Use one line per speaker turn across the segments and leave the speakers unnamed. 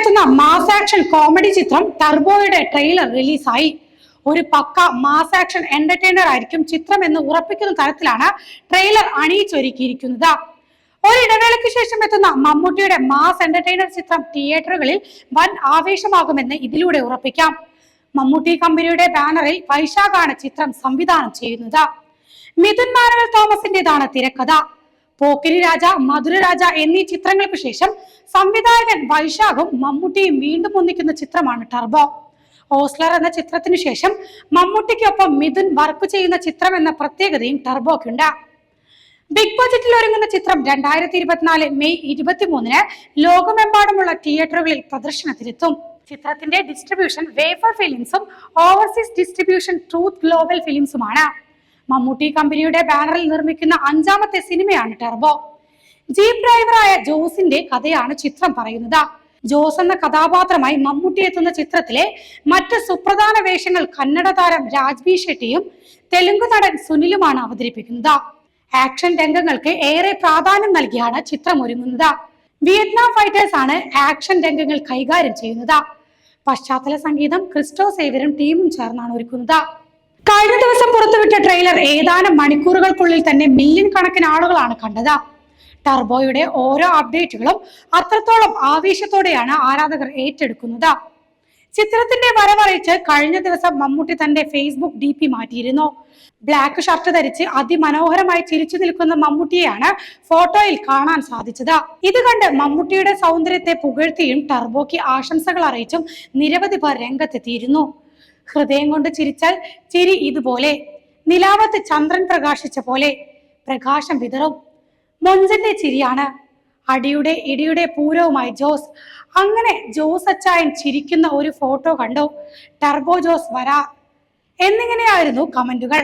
എത്തുന്ന mass action comedy ചിത്രം ടർബോയുടെ trailer റിലീസായി ഒരു പക്ക മാസ് ആക്ഷൻ എന്റർടൈനർ ആയിരിക്കും ചിത്രം എന്ന് ഉറപ്പിക്കുന്ന തരത്തിലാണ് ട്രെയിലർ അണിയിച്ചൊരുക്കിയിരിക്കുന്നത്. ഒരിടവേളയ്ക്ക് ശേഷം എത്തുന്ന മമ്മൂട്ടിയുടെ മാസ് എന്റർടൈനർ ചിത്രം തിയേറ്ററുകളിൽ വൻ ആവേശമാകുമെന്ന് ഇതിലൂടെ ഉറപ്പിക്കാം. മമ്മൂട്ടി കമ്പനിയുടെ ബാനറിൽ വൈശാഖാണ് ചിത്രം സംവിധാനം ചെയ്യുന്നത്. മിഥുൻ മാനുവൽ തോമസിന്റേതാണ് തിരക്കഥ. പോക്കിരി രാജ മധുര രാജ എന്നീ ചിത്രങ്ങൾക്ക് ശേഷം സംവിധായകൻ വൈശാഖും മമ്മൂട്ടിയും വീണ്ടും ഒന്നിക്കുന്ന ചിത്രമാണ് ടർബോ. ഓസ്ലർ എന്ന ചിത്രത്തിനു ശേഷം മമ്മൂട്ടിക്കൊപ്പം മിഥുൻ വർക്ക് ചെയ്യുന്ന ചിത്രം എന്ന പ്രത്യേകതയും ടർബോക്കുണ്ട് ബിഗ് ബജറ്റിൽ ഒരുങ്ങുന്ന ചിത്രം രണ്ടായിരത്തി ഇരുപത്തിനാല് മെയ് ഇരുപത്തിമൂന്നിന് ലോകമെമ്പാടുമുള്ള തിയേറ്ററുകളിൽ പ്രദർശനത്തിലെത്തും. ചിത്രത്തിന്റെ ഡിസ്ട്രിബ്യൂഷൻ വേഫർ ഫിലിംസും ഓവർസീസ് ഡിസ്ട്രിബ്യൂഷൻ ട്രൂത്ത് ഗ്ലോബൽ ഫിലിംസുമാണ്. മമ്മൂട്ടി കമ്പനിയുടെ ബാനറിൽ നിർമ്മിക്കുന്ന അഞ്ചാമത്തെ സിനിമയാണ് ടെർബോ. ജീപ്പ് ഡ്രൈവറായ ജോസിന്റെ കഥയാണ് ചിത്രം പറയുന്നത്. ജോസ് എന്ന കഥാപാത്രമായി മമ്മൂട്ടി എത്തുന്ന ചിത്രത്തിലെ മറ്റ് സുപ്രധാന വേഷങ്ങൾ കന്നഡ താരം രാജ്ബി ഷെട്ടിയും തെലുങ്ക് നടൻ സുനിലുമാണ് അവതരിപ്പിക്കുന്നത്. ആക്ഷൻ രംഗങ്ങൾക്ക് ഏറെ പ്രാധാന്യം നൽകിയാണ് ചിത്രം ഒരുങ്ങുന്നത്. വിയറ്റ്നാം ഫൈറ്റേഴ്സ് ആണ് ആക്ഷൻ രംഗങ്ങൾ കൈകാര്യം ചെയ്യുന്നത്. പശ്ചാത്തല സംഗീതം ക്രിസ്റ്റോ സേവരും ടീമും ചേർന്നാണ് ഒരുക്കുന്നത്. കഴിഞ്ഞ ദിവസം പുറത്തുവിട്ട ട്രെയിലർ ഏതാനും മണിക്കൂറുകൾക്കുള്ളിൽ തന്നെ മില്യൺ കണക്കിന് ആളുകളാണ് കണ്ടത്. ടർബോയുടെ ഓരോ അപ്ഡേറ്റുകളും അത്രത്തോളം ആവേശത്തോടെയാണ് ആരാധകർ ഏറ്റെടുക്കുന്നത്. ചിത്രത്തിന്റെ വരവറിയിച്ച് കഴിഞ്ഞ ദിവസം മമ്മൂട്ടി തന്റെ ഫേസ്ബുക്ക് ഡി പി മാറ്റിയിരുന്നു. ബ്ലാക്ക് ഷർട്ട് ധരിച്ച് അതിമനോഹരമായി ചിരിച്ചു നിൽക്കുന്ന മമ്മൂട്ടിയെയാണ് ഫോട്ടോയിൽ കാണാൻ സാധിച്ചത്. ഇത് കണ്ട് മമ്മൂട്ടിയുടെ സൗന്ദര്യത്തെ പുകഴ്ത്തിയും ടർബോയ്ക്ക് ആശംസകൾ അറിയിച്ചും നിരവധി പേർ രംഗത്തെത്തിയിരുന്നു. ഹൃദയം കൊണ്ട് ചിരിച്ചാൽ ചിരി ഇതുപോലെ. നിലാവത്ത് ചന്ദ്രൻ പ്രകാശിച്ച പോലെ പ്രകാശം വിതറും. മൊഞ്ചന്റെ ചിരിയാണ്. അടിയുടെ ഇടിയുടെ പൂരവുമായി ജോസ്. അങ്ങനെ ജോസ് അച്ചായൻ ചിരിക്കുന്ന ഒരു ഫോട്ടോ കണ്ടു. ടർബോ ജോസ് വരാ. എന്നിങ്ങനെയായിരുന്നു കമന്റുകൾ.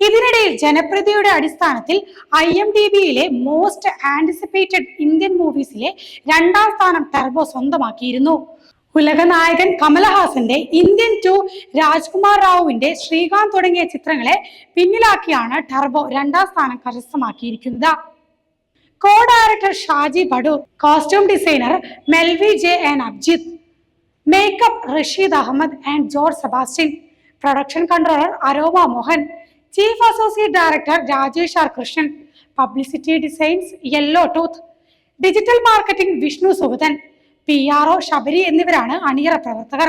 ഇതിനിടയിൽ ജനപ്രതിയുടെ അടിസ്ഥാനത്തിൽ ഐ എം ഡി ബിയിലെ മോസ്റ്റ് ആന്റിസിപ്പേറ്റഡ് ഇന്ത്യൻ മൂവീസിലെ രണ്ടാം സ്ഥാനം ടർബോ സ്വന്തമാക്കിയിരുന്നു. ഉലക നായകൻ കമലഹാസന്റെ ഇന്ത്യൻ ടു രാജ്കുമാർ റാവുവിന്റെ ശ്രീകാന്ത് തുടങ്ങിയ ചിത്രങ്ങളെ പിന്നിലാക്കിയാണ് ടർബോ രണ്ടാം സ്ഥാനം കരസ്ഥമാക്കിയിരിക്കുന്നത്. Co director Shaji Badoor costume designer Melvy J and Abjith makeup Rasheed Ahmed and George Sebastian production controller Aroma Mohan chief associate director Rajesh R Krishnan publicity designs yellow tooth digital marketing Vishnu Sugathan P R O Sabari എന്നിവരാണ് അണിയറ പ്രവർത്തകർ.